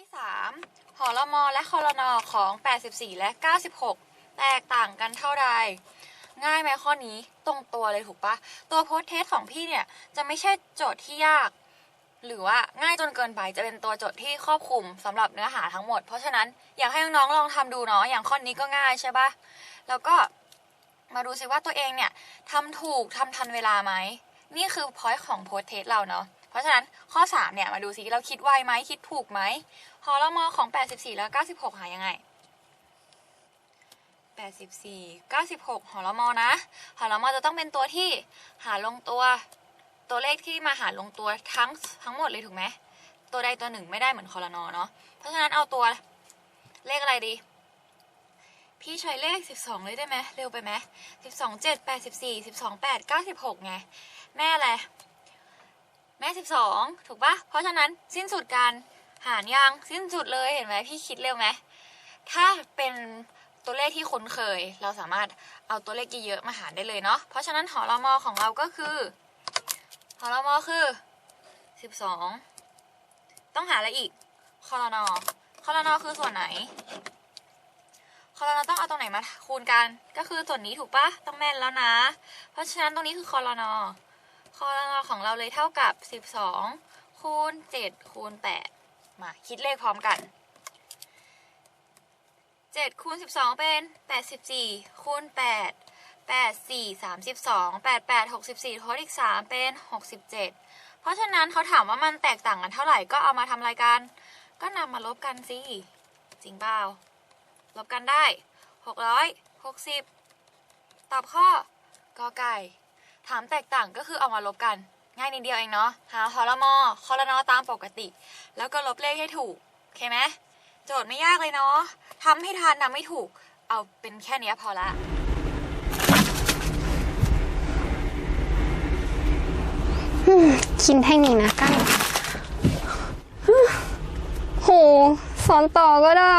ที่3หอรมอและคอรนอของ 84 และ 96 แตกต่างกันเท่าใดง่ายไหมข้อนี้ตรงตัวเลยถูกปะตัวโพสเทสของพี่เนี่ยจะไม่ใช่โจทย์ที่ยาก หรือว่าง่ายจนเกินไปจะเป็นตัวโจทย์ที่ครอบคลุมสำหรับเนื้อหาทั้งหมด เพราะฉะนั้นอยากให้น้องๆลองทำดูเนาะอย่างข้อนี้ก็ง่ายใช่ปะแล้วก็มาดูซิว่าตัวเองเนี่ยทำถูกทำทันเวลาไหมนี่คือพอยต์ของโพสเทสเราเนาะ เพราะฉะนั้นข้อ 3 เนี่ย มาดูซิเราคิดไวไหมคิดถูกไหมหอรมอของ 84 แล้ว 96 หายังไง 84 96 หอรมอนะ หอรมอจะต้องเป็นตัวที่หาลงตัวตัวเลขที่มาหาลงตัวทั้งทั้งหมดเลยถูกไหมตัวใดตัวหนึ่งไม่ได้เหมือนคอรนอเนาะเพราะฉะนั้นเอาตัวเลขอะไรดี พี่ใช้เลข 12 เลยได้ไหมเร็วไปไหม12 7 84 12 8 96 ไง แม่อะไร ม่12 ถูกปะเพราะฉะนั้นสิ้นสุดการหารยังสิ้นสุดเลยเห็นไหมพี่คิดเร็วไหมถ้าเป็นตัวเลขที่คุ้นเคย เราสามารถเอาตัวเลขเยอะๆมาหารได้เลยเนาะเพราะฉะนั้นหอรมอของเราก็คือหอรมอคือ 12 ต้องหาอะไรอีกคอรนอคอรนอคือส่วนไหนคอรนอต้องเอาตรงไหนมาคูณกัน ก็คือส่วนนี้ถูกปะต้องแม่นแล้วนะ เพราะฉะนั้นตรงนี้คือคอรนอ คอรนอของเราเลยเท่ากับ 12 คูณ 7 คูณ 8 มาคิดเลขพร้อมกัน 7 คูณ 12 เป็น 84 คูณ 8 8 4 32 8 8 64ทดอีก 3 เป็น 67 เพราะฉะนั้นเขาถามว่ามันแตกต่างกันเท่าไหร่ก็เอามาทำรายการ ก็นำมาลบกันสิ จริงเปล่า ลบกันได้ 660 ตอบข้อกอไก่ ถามแตกต่างก็คือเอามาลบกัน ง่ายนิดเดียวเองเนาะหาคอรมอคอรนอตามปกติ แล้วก็ลบเลขให้ถูกโอเคไหมโจทย์ไม่ยากเลยเนาะทำให้ทันทำไม่ถูก เอาเป็นแค่นี้พอละกินแท่งนี้นะกั้นโหสอนต่อก็ได้